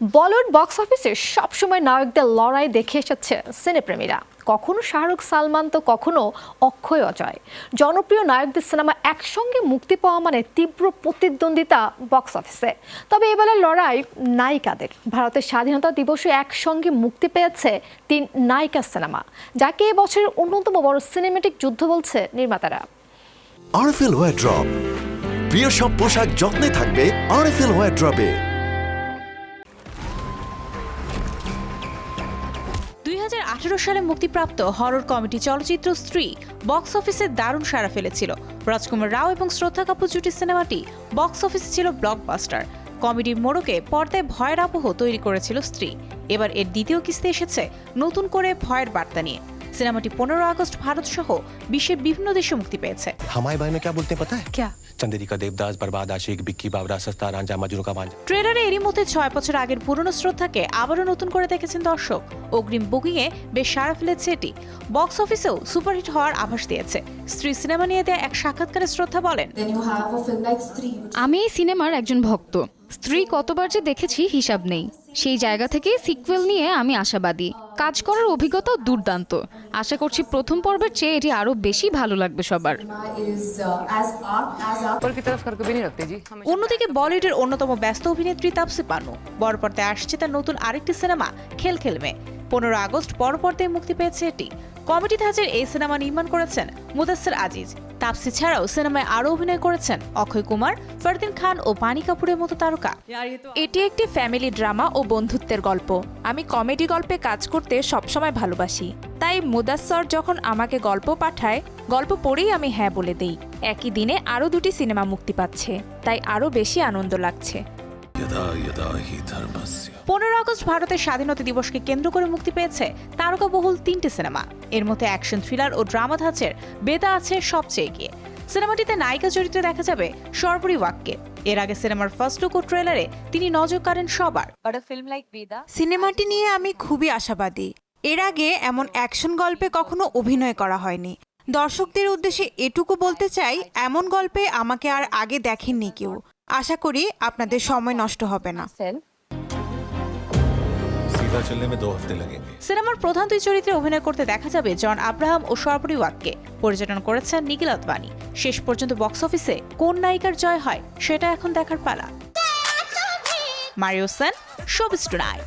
Bollywood box অফিসে সবসময় নায়কদের লড়াই দেখে এসেছে সিনেপ্রেমীরা। কখনো শাহরুখ, সালমান তো কখনো অক্ষয়, অজয়। জনপ্রিয় নায়কদের সিনেমা একসঙ্গে মুক্তি পাওয়া মানে তীব্র প্রতিদ্বন্দ্বিতা বক্স অফিসে। তবে এবারের লড়াই নায়িকাদের। ভারতের স্বাধীনতা দিবসে একসঙ্গে মুক্তি পেয়েছে তিন নায়িকা সিনেমা, যাকে এবছরের অন্যতম বড় সিনেমেটিক যুদ্ধ বলছে নির্মাতারা। আরএফএল ওয়ার ড্রপ প্রিয় সব পোশাক যত্নে থাকবে আরএফএল ওয়ার ড্রপে সালে মুক্তিপ্রাপ্ত হরর কমেডি চলচ্চিত্র স্ত্রী বক্স অফিসে দারুণ সাড়া ফেলেছিল। রাজকুমার রাও এবং শ্রদ্ধা কাপুর জুটি সিনেমাটি বক্স অফিসে ছিল ব্লকবাস্টার কমেডির মোড়কে পর্দায় ভয়ের আবহ তৈরি করেছিল স্ত্রী। এবার এর দ্বিতীয় কিস্তি এসেছে নতুন করে ভয়ের বার্তা নিয়ে। সিনেমাটি পনেরো আগস্ট ভারত সহ বিশ্বের বিভিন্ন দেশে মুক্তি পেয়েছে हमारे भाई में क्या बोलते हैं पता है क्या चंदेरी का देवदास बर्बाद आशिक बिक्की बावरा सस्ता रांझा मजनू का मांझा ট্রেলারে এরই মধ্যে ছয় বছর আগের পুরনো শ্রদ্ধাকে আবারও নতুন করে দেখেছেন দর্শক অগ্রিম বুকিংয়ে বেশ সাড়া ফেলেছে এটি বক্স অফিসেও সুপারহিট হওয়ার আভাস দিয়েছে স্ত্রী সিনেমা নিয়ে দেয়া এক সাক্ষাৎকারে শ্রদ্ধা বলেন Then you have a film like Stree, which আমি এই সিনেমার একজন ভক্ত স্ত্রী কতবার যে দেখেছি হিসাব নেই সেই জায়গা থেকে সিকুয়েল নিয়ে আমি আশাবাদী কাজ করার অভিজ্ঞতাও দুর্দান্ত। আশা করছি প্রথম পর্বের চেয়ে এটি আরও বেশি ভালো লাগবে সবার। অন্যদিকে বলিউডের অন্যতম ব্যস্ত অভিনেত্রী তাপসি পানু বরপর্দায় আসছে তার নতুন আরেকটি সিনেমা খেল খেলবে পনেরো আগস্ট পরপর্দায় মুক্তি পেয়েছে এটি। কমেডি ধাঁচের এই সিনেমা নির্মাণ করেছেন মুদাসের আজিজ। তাপসি ছাড়াও সিনেমায় আরও অভিনয় করেছেন অক্ষয় কুমার, ফরদিন খান ও পানি কাপুরের মতো তারকা। এটি একটি ফ্যামিলি ড্রামা ও বন্ধুত্বের গল্প। আমি কমেডি গল্পে কাজ করতে সবসময় ভালোবাসি। তাই মুদাসর যখন আমাকে গল্প পাঠায়, গল্প পড়েই আমি হ্যাঁ বলে দেই। একই দিনে আরও দুটি সিনেমা মুক্তি পাচ্ছে। তাই আরও বেশি আনন্দ লাগছে। পনেরো আগস্ট ভারতের স্বাধীনতা দিবসকে কেন্দ্র করে মুক্তি পেয়েছে তারকাবহুল তিনটে সিনেমা। এর মধ্যে অ্যাকশন থ্রিলার ও ড্রামা ধাঁচের বেদা আছে সবচেয়ে এগিয়ে। সিনেমাটিতে নায়িকা চরিত্রে দেখা যাবে সর্বরী ওয়াক্কে। এর আগে সিনেমার ফার্স্ট লুক ও ট্রেলারে তিনি নজর কাড়েন সবার। সিনেমাটি নিয়ে আমি খুবই আশাবাদী। এর আগে এমন অ্যাকশন গল্পে কখনো অভিনয় করা হয়নি। দর্শকদের উদ্দেশ্যে এটুকু বলতে চাই এমন গল্পে আমাকে আর আগে দেখেননি কেউ। আশা করি আপনাদের সময় নষ্ট হবে না। সিনেমার প্রধান দুই চরিত্রে অভিনয় করতে দেখা যাবে জন আব্রাহাম ও সর্বরি ওয়াককে পরিচালন করেছেন নিখিল আদবানি। শেষ পর্যন্ত বক্স অফিসে কোন নায়িকার জয় হয় সেটা এখন দেখার পালা। Mario Sen showbiz tonight